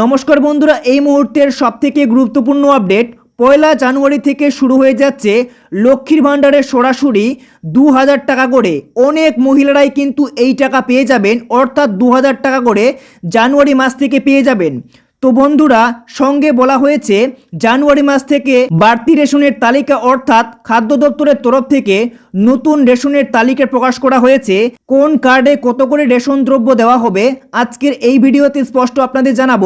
নমস্কার বন্ধুরা, এই মুহূর্তের সবথেকে গুরুত্বপূর্ণ আপডেট। পয়লা জানুয়ারি থেকে শুরু হয়ে যাচ্ছে লক্ষ্মীর ভাণ্ডারে সরাসরি দু হাজার টাকা করে। অনেক মহিলারাই কিন্তু এই টাকা পেয়ে যাবেন, অর্থাৎ দু হাজার টাকা করে জানুয়ারি মাস থেকে পেয়ে যাবেন। তো বন্ধুরা, সঙ্গে বলা হয়েছে, জানুয়ারি মাস থেকে বাড়তি রেশনের তালিকা অর্থাৎ খাদ্য দপ্তরের তরফ থেকে নতুন রেশনের তালিকা প্রকাশ করা হয়েছে। কোন কার্ডে কত করে রেশন দ্রব্য দেওয়া হবে, আজকের এই ভিডিওতে স্পষ্ট আপনাদের জানাব।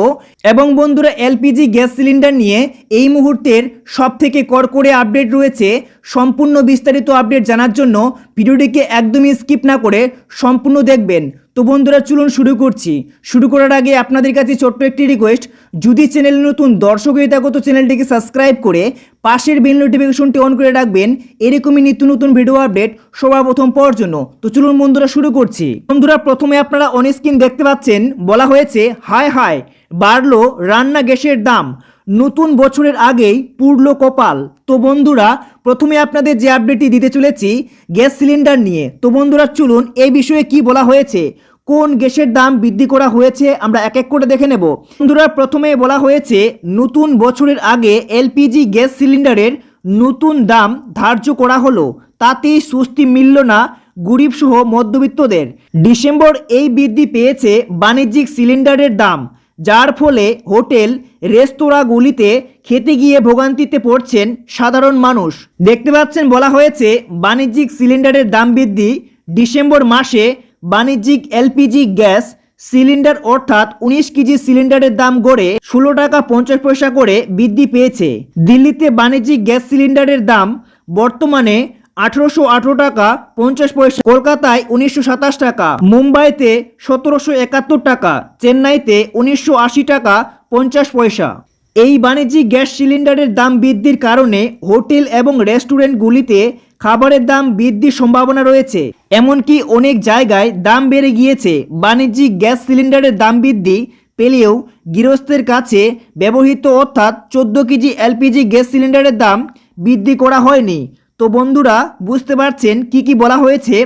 এবং বন্ধুরা, এলপিজি গ্যাস সিলিন্ডার নিয়ে এই মুহূর্তের সব থেকে করকরে আপডেট রয়েছে। সম্পূর্ণ বিস্তারিত আপডেট জানার জন্য ভিডিওটিকে একদমই স্কিপ না করে সম্পূর্ণ দেখবেন। তো বন্ধুরা, চলুন শুরু করছি। শুরু করার আগে আপনাদের কাছে ছোট্ট একটি রিকোয়েস্ট যদি চ্যানেল নতুন দর্শক হয়ে থাকো, তো চ্যানেলটিকে সাবস্ক্রাইব করে পাশের বেল নোটিফিকেশনটি অন করে রাখবেন। এরকমই নিত্য নতুন ভিডিও আপডেট সবার প্রথম পাওয়ার জন্য। তো চলুন বন্ধুরা, শুরু করছি। বন্ধুরা, প্রথমে আপনারা অন স্ক্রিন দেখতে পাচ্ছেন, বলা হয়েছে, হায় হায়, বাড়লো রান্না গ্যাসের দাম। নতুন বছরের আগেই পুরলো কপাল। তো বন্ধুরা, প্রথমে আপনাদের যে আপডেটটি দিতে চলেছি, গ্যাস সিলিন্ডার নিয়ে। তো বন্ধুরা, চলুন এই বিষয়ে কি বলা হয়েছে, কোন গ্যাসের দাম বৃদ্ধি করা হয়েছে, আমরা এক এক করে দেখে নেব। বন্ধুরা, প্রথমে বলা হয়েছে, নতুন বছরের আগে এলপিজি গ্যাস সিলিন্ডারের নতুন দাম ধার্য করা হলো। তাতেই স্বস্তি মিলল না গরিবসহ মধ্যবিত্তদের। ডিসেম্বর এই বৃদ্ধি পেয়েছে বাণিজ্যিক সিলিন্ডারের দাম। যার ফলে হোটেল, রেস্তোরাঁগুলিতে খেতে গিয়ে ভোগান্তিতে পড়ছেন সাধারণ মানুষ। দেখতে পাচ্ছেন, বলা হয়েছে, বাণিজ্যিক সিলিন্ডারের দাম বৃদ্ধি ডিসেম্বর মাসে বাণিজ্যিক এলপিজি গ্যাস সিলিন্ডার অর্থাৎ উনিশ কেজি সিলিন্ডারের দাম গড়ে ষোলো টাকা পঞ্চাশ পয়সা করে বৃদ্ধি পেয়েছে। দিল্লিতে বাণিজ্যিক গ্যাস সিলিন্ডারের দাম বর্তমানে আঠারোশো আঠারো টাকা, পঞ্চাশ পয়সা। কলকাতায় উনিশশো সাতাশ টাকা, মুম্বাইতে সতেরোশো একাত্তর টাকা, চেন্নাইতে উনিশশো আশি টাকা, পঞ্চাশ পয়সা। এই বাণিজ্যিক গ্যাস সিলিন্ডারের দাম বৃদ্ধির কারণে হোটেল এবং রেস্টুরেন্টগুলিতে খাবারের দাম বৃদ্ধির সম্ভাবনা রয়েছে। এমনকি অনেক জায়গায় দাম বেড়ে গিয়েছে। বাণিজ্যিক গ্যাস সিলিন্ডারের দাম বৃদ্ধি পেলেও গৃহস্থের কাছে ব্যবহৃত অর্থাৎ চোদ্দ কেজি এলপিজি গ্যাস সিলিন্ডারের দাম বৃদ্ধি করা হয়নি। তো বন্ধুরা, বুঝতে পারছেন কি কি বলা হয়েছে?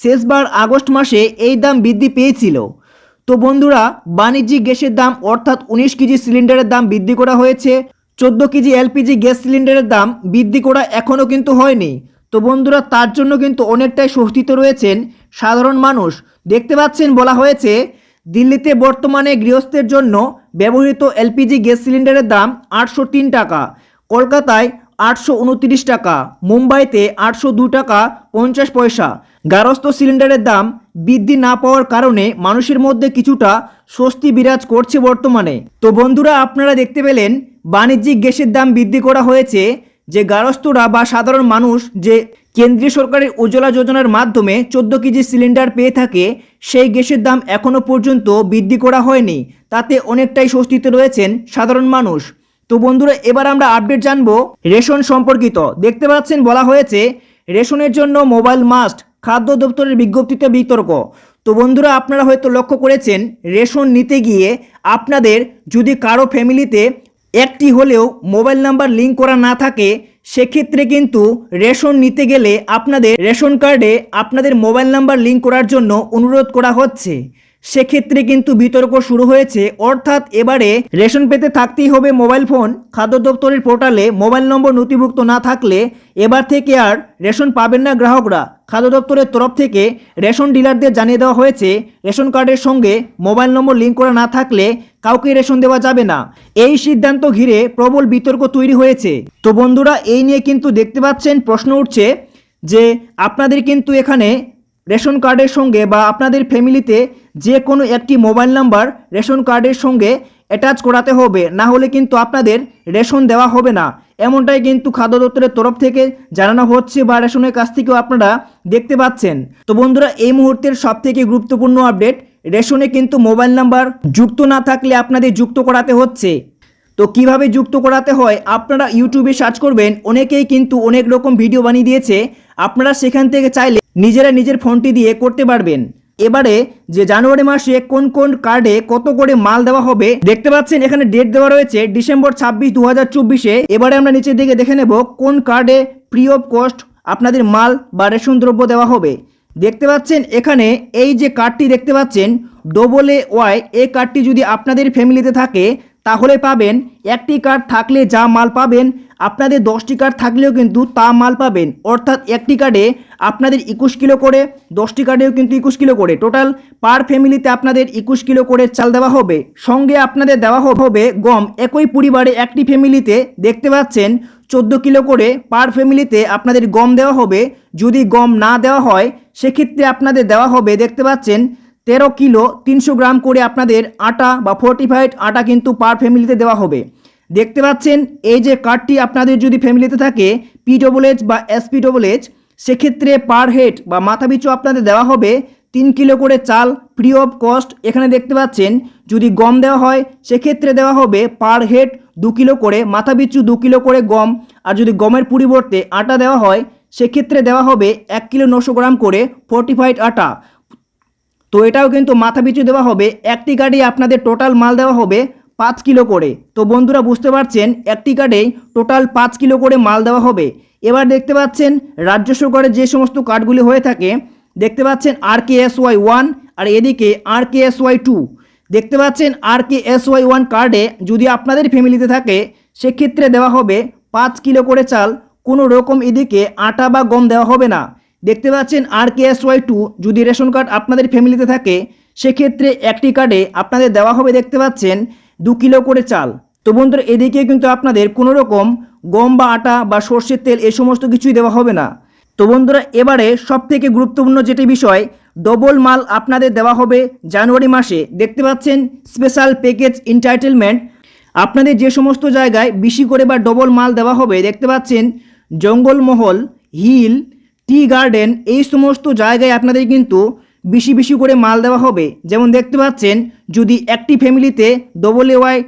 শেষবার আগস্ট মাসে এই দাম বৃদ্ধি পেয়েছিল। তো বন্ধুরা, বাণিজ্যিক গ্যাসের দাম অর্থাৎ উনিশ কেজি সিলিন্ডারের দাম বৃদ্ধি করা হয়েছে। চোদ্দ কেজি এলপিজি গ্যাস সিলিন্ডারের দাম বৃদ্ধি করা এখনও কিন্তু হয়নি। তো বন্ধুরা, তার জন্য কিন্তু অনেকটাই স্বস্তিতে রয়েছেন সাধারণ মানুষ। দেখতে পাচ্ছেন, বলা হয়েছে, দিল্লিতে বর্তমানে গৃহস্থের জন্য ব্যবহৃত এলপিজি গ্যাস সিলিন্ডারের দাম আটশো তিন টাকা, কলকাতায় আটশো উনত্রিশ টাকা, মুম্বাইতে আটশো দু টাকা পঞ্চাশ পয়সা। গারস্থ সিলিন্ডারের দাম বৃদ্ধি না পাওয়ার কারণে মানুষের মধ্যে কিছুটা স্বস্তি বিরাজ করছে বর্তমানে। তো বন্ধুরা, আপনারা দেখতে পেলেন, বাণিজ্যিক গ্যাসের দাম বৃদ্ধি করা হয়েছে, যে গারস্থরা বা সাধারণ মানুষ যে কেন্দ্রীয় সরকারের উজ্জ্বলা যোজনার মাধ্যমে চোদ্দ কেজি সিলিন্ডার পেয়ে থাকে, সেই গ্যাসের দাম এখনও পর্যন্ত বৃদ্ধি করা হয়নি। তাতে অনেকটাই স্বস্তিতে রয়েছেন সাধারণ মানুষ। তো বন্ধুরা, এবার আমরা আপডেট জানব রেশন সম্পর্কিত। দেখতে পাচ্ছেন, বলা হয়েছে রেশনের জন্য মোবাইল মাস্ট খাদ্য দপ্তরের বিজ্ঞপ্তিতে বিতর্ক। তো বন্ধুরা, আপনারা হয়তো লক্ষ্য করেছেন, রেশন নিতে গিয়ে আপনাদের যদি কারও ফ্যামিলিতে একটি হলেও মোবাইল নাম্বার লিঙ্ক করা না থাকে, সেক্ষেত্রে কিন্তু রেশন নিতে গেলে আপনাদের রেশন কার্ডে আপনাদের মোবাইল নাম্বার লিঙ্ক করার জন্য অনুরোধ করা হচ্ছে। সেক্ষেত্রে কিন্তু বিতর্ক শুরু হয়েছে। অর্থাৎ এবারে রেশন পেতে থাকতেই হবে মোবাইল ফোন। খাদ্য দপ্তরের পোর্টালে মোবাইল নম্বর নথিভুক্ত না থাকলে এবার থেকে আর রেশন পাবেন না গ্রাহকরা। খাদ্য দপ্তরের তরফ থেকে রেশন ডিলারদের জানিয়ে দেওয়া হয়েছে, রেশন কার্ডের সঙ্গে মোবাইল নম্বর লিঙ্ক করা না থাকলে কাউকে রেশন দেওয়া যাবে না। এই সিদ্ধান্ত ঘিরে প্রবল বিতর্ক তৈরি হয়েছে। তো বন্ধুরা, এই নিয়ে কিন্তু দেখতে পাচ্ছেন প্রশ্ন উঠছে যে, আপনাদের কিন্তু এখানে রেশন কার্ডের সঙ্গে বা আপনাদের ফ্যামিলিতে যে কোনো একটি মোবাইল নাম্বার রেশন কার্ডের সঙ্গে অ্যাটাচ করাতে হবে। না হলে কিন্তু আপনাদের রেশন দেওয়া হবে না। এমনটাই কিন্তু খাদ্য দপ্তরের তরফ থেকে জানানো হচ্ছে বা রেশনের কাছ থেকেও আপনারা দেখতে পাচ্ছেন। তো বন্ধুরা, এই মুহূর্তের সব থেকে গুরুত্বপূর্ণ আপডেট, রেশনে কিন্তু মোবাইল নাম্বার যুক্ত না থাকলে আপনাদের যুক্ত করাতে হচ্ছে। তো কীভাবে যুক্ত করাতে হয় আপনারা ইউটিউবে সার্চ করবেন। অনেকেই কিন্তু অনেক রকম ভিডিও বানিয়ে দিয়েছে। আপনারা সেখান থেকে চাইলে নিজেরা নিজের ফোনটি দিয়ে করতে পারবেন। এবারে যে জানুয়ারি মাসে কোন কোন কার্ডে কত করে মাল দেওয়া হবে, দেখতে পাচ্ছেন এখানে ডেট দেওয়া রয়েছে ডিসেম্বর ছাব্বিশ দু হাজার চব্বিশে। এবারে আমরা নিচের দিকে দেখে নেব কোন কার্ডে ফ্রি অফ কস্ট আপনাদের মাল বা রেশন দ্রব্য দেওয়া হবে। দেখতে পাচ্ছেন এখানে এই যে কার্ডটি দেখতে পাচ্ছেন ডবল এ ওয়াই এই কার্ডটি যদি আপনাদের ফ্যামিলিতে থাকে তাহলে পাবেন একটি কার্ড থাকলে যা মাল পাবেন, আপনাদের দশটি কার্ড থাকলেও কিন্তু তা মাল পাবেন। অর্থাৎ একটি কার্ডে আপনাদের একুশ কিলো করে, দশটি কার্ডেও কিন্তু একুশ কিলো করে। টোটাল পার ফ্যামিলিতে আপনাদের একুশ কিলো করে চাল দেওয়া হবে। সঙ্গে আপনাদের দেওয়া হবে গম। একই পরিবারে একটি ফ্যামিলিতে দেখতে পাচ্ছেন, চোদ্দ কিলো করে পার ফ্যামিলিতে আপনাদের গম দেওয়া হবে। যদি গম না দেওয়া হয়, সেক্ষেত্রে আপনাদের দেওয়া হবে, দেখতে পাচ্ছেন তেরো কিলো তিনশো গ্রাম করে আপনাদের আটা বা ফোর্টিফাইড আটা কিন্তু পার ফ্যামিলিতে দেওয়া হবে। দেখতে পাচ্ছেন, এই যে কার্ডটি আপনাদের যদি ফ্যামিলিতে থাকে পি ডবল এইচ বা এসপি ডবল এইচ সেক্ষেত্রে পার হেড বা মাথা পিছু আপনাদের দেওয়া হবে তিন কিলো করে চাল ফ্রি অফ কস্ট এখানে দেখতে পাচ্ছেন, যদি গম দেওয়া হয়, সেক্ষেত্রে দেওয়া হবে পার হেড দু কিলো করে মাথা পিছু দু কিলো করে গম। আর যদি গমের পরিবর্তে আটা দেওয়া হয়, সেক্ষেত্রে দেওয়া হবে এক কিলো নশো গ্রাম করে ফোর্টিফাইড আটা। তো এটাও কিন্তু মাথা পিছু দেওয়া হবে। একটি কার্ডে আপনাদের টোটাল মাল দেওয়া হবে পাঁচ কিলো করে। তো বন্ধুরা, বুঝতে পারছেন? একটি কার্ডেই টোটাল পাঁচ কিলো করে মাল দেওয়া হবে। এবার দেখতে পাচ্ছেন, রাজ্য সরকারের যে সমস্ত কার্ডগুলি হয়ে থাকে, দেখতে পাচ্ছেন R K S Y one আর এদিকে R K S Y two দেখতে পাচ্ছেন R K S Y one কার্ডে যদি আপনাদের ফ্যামিলিতে থাকে, সেক্ষেত্রে দেওয়া হবে পাঁচ কিলো করে চাল। কোনো রকম এদিকে আটা বা গম দেওয়া হবে না। দেখতে পাচ্ছেন R K S Y two যদি রেশন কার্ড আপনাদের ফ্যামিলিতে থাকে, সেক্ষেত্রে একটি কার্ডে আপনাদের দেওয়া হবে দেখতে পাচ্ছেন দু কিলো করে চাল। তো বন্ধুরা, এদিকে কিন্তু আপনাদের কোনো রকম গম বা আটা বা সর্ষের তেল এই সমস্ত কিছুই দেওয়া হবে না। তো বন্ধুরা, এবারে সব থেকে গুরুত্বপূর্ণ যেটি বিষয়, ডবল মাল আপনাদের দেওয়া হবে জানুয়ারি মাসে। দেখতে পাচ্ছেন স্পেশাল প্যাকেজ এন্টাইটেলমেন্ট আপনাদের যে সমস্ত জায়গায় বেশি করে বা ডবল মাল দেওয়া হবে, দেখতে পাচ্ছেন জঙ্গলমহল, হিল টি গার্ডেন এই সমস্ত জায়গায় আপনাদের কিন্তু বেশি বেশি করে মাল দেওয়া হবে। যেমন দেখতে পাচ্ছেন, যদি একটি ফ্যামিলিতে ডবল ওয়াই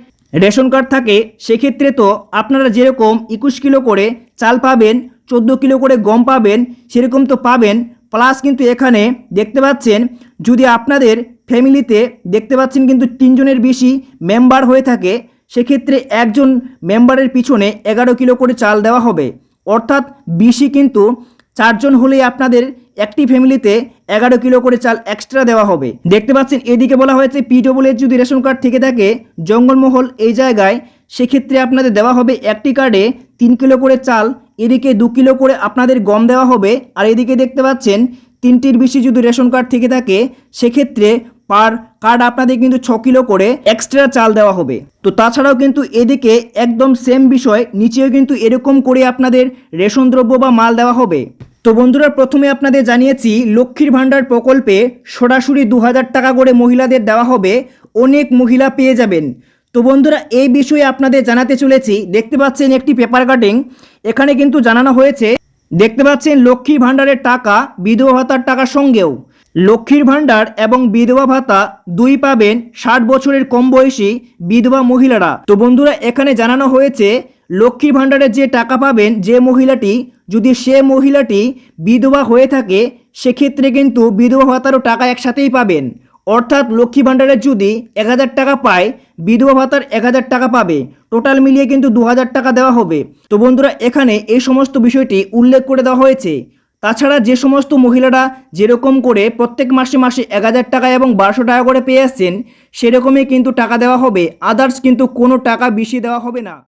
রেশন কার্ড থাকে, সেক্ষেত্রে তো আপনারা যেরকম একুশ কিলো করে চাল পাবেন, চোদ্দ কিলো করে গম পাবেন, সেরকম তো পাবেন। প্লাস কিন্তু এখানে দেখতে পাচ্ছেন, যদি আপনাদের ফ্যামিলিতে দেখতে পাচ্ছেন কিন্তু তিনজনের বেশি মেম্বার হয়ে থাকে, সেক্ষেত্রে একজন মেম্বারের পিছনে এগারো কিলো করে চাল দেওয়া হবে। অর্থাৎ বেশি কিন্তু চারজন হলেই আপনাদের একটি ফ্যামিলিতে এগারো কিলো করে চাল এক্সট্রা দেওয়া হবে। দেখতে পাচ্ছেন, এদিকে বলা হয়েছে পিডব্লিউএস যদি রেশন কার্ড থেকে থাকে জঙ্গলমহল এই জায়গায়, সেক্ষেত্রে আপনাদের দেওয়া হবে একটি কার্ডে তিন কিলো করে চাল, এদিকে দু কিলো করে আপনাদের গম দেওয়া হবে, আর এদিকে দেখতে পাচ্ছেন, তিনটির বেশি যদি রেশন কার্ড থেকে থাকে, সেক্ষেত্রে পার কার্ড আপনাদের কিন্তু ছ কিলো করে এক্সট্রা চাল দেওয়া হবে। তো তাছাড়াও কিন্তু এদিকে একদম সেম বিষয়, নিচেও কিন্তু এরকম করে আপনাদের রেশন দ্রব্য বা মাল দেওয়া হবে। তো বন্ধুরা, প্রথমে আপনাদের জানিয়েছি, লক্ষ্মীর ভাণ্ডার প্রকল্পে সরাসরি দু হাজার টাকা করে মহিলাদের দেওয়া হবে। অনেক মহিলা পেয়ে যাবেন। তো বন্ধুরা, এই বিষয়ে আপনাদের জানাতে চলেছি। দেখতে পাচ্ছেন একটি পেপার কাটিং এখানে কিন্তু জানানো হয়েছে, দেখতে পাচ্ছেন লক্ষ্মীর ভাণ্ডারের টাকা, বিধবা ভাতার টাকার সঙ্গেও। লক্ষ্মীর ভাণ্ডার এবং বিধবা ভাতা দুই পাবেন ষাট বছরের কম বয়সী বিধবা মহিলারা। তো বন্ধুরা, এখানে জানানো হয়েছে, লক্ষ্মীর ভাণ্ডারের যে টাকা পাবেন যে মহিলাটি, যদি সে মহিলাটি বিধবা হয়ে থাকে, সেক্ষেত্রে কিন্তু বিধবা ভাতারও টাকা একসাথেই পাবেন। অর্থাৎ লক্ষ্মী ভাণ্ডারের যদি এক হাজার টাকা পায়, বিধবা ভাতার এক হাজার টাকা পাবে। টোটাল মিলিয়ে কিন্তু দু হাজার টাকা দেওয়া হবে। তো বন্ধুরা, এখানে এই সমস্ত বিষয়টি উল্লেখ করে দেওয়া হয়েছে। তাছাড়া যে সমস্ত মহিলারা যেরকম করে প্রত্যেক মাসে মাসে এক হাজার টাকা এবং বারোশো টাকা করে পেয়ে আসছেন, সেরকমই কিন্তু টাকা দেওয়া হবে। আদার্স কিন্তু কোনো টাকা বেশি দেওয়া হবে না।